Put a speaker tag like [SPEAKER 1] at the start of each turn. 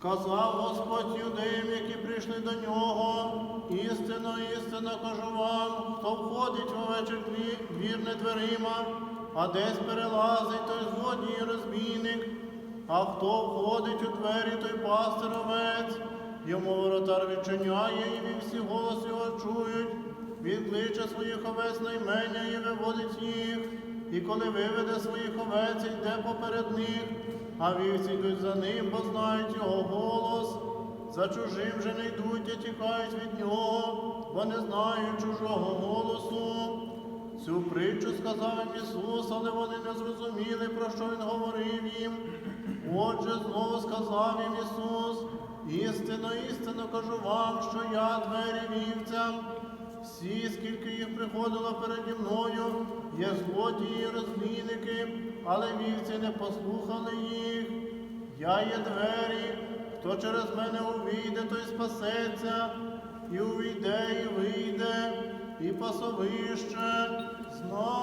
[SPEAKER 1] Сказав Господь юдеям, які прийшли до нього, істинно, істинно кажу вам, хто входить в вечір двір не дверима, а десь перелазить, той злодій розбійник, а хто входить у двері, той пастир овець, йому воротар відчиняє, і вівсі голос його чують, він кличе своїх овець на імення і виводить їх, і коли виведе своїх овець, йде поперед них, а вівці йдуть за ним, бо знають його голос. За чужим же не йдуть, а тікають від нього, бо не знають чужого голосу. Цю притчу сказав їм Ісус, але вони не зрозуміли, про що Він говорив їм. Отже, знову сказав їм Ісус, істинно, істинно кажу вам, що я двері вівцям. Всі, скільки їх приходило переді мною, є злодії, і розбійники, але вівці не послухали їх. Я є двері, хто через мене увійде, той спасеться, і увійде, і вийде, і пасовище знайде.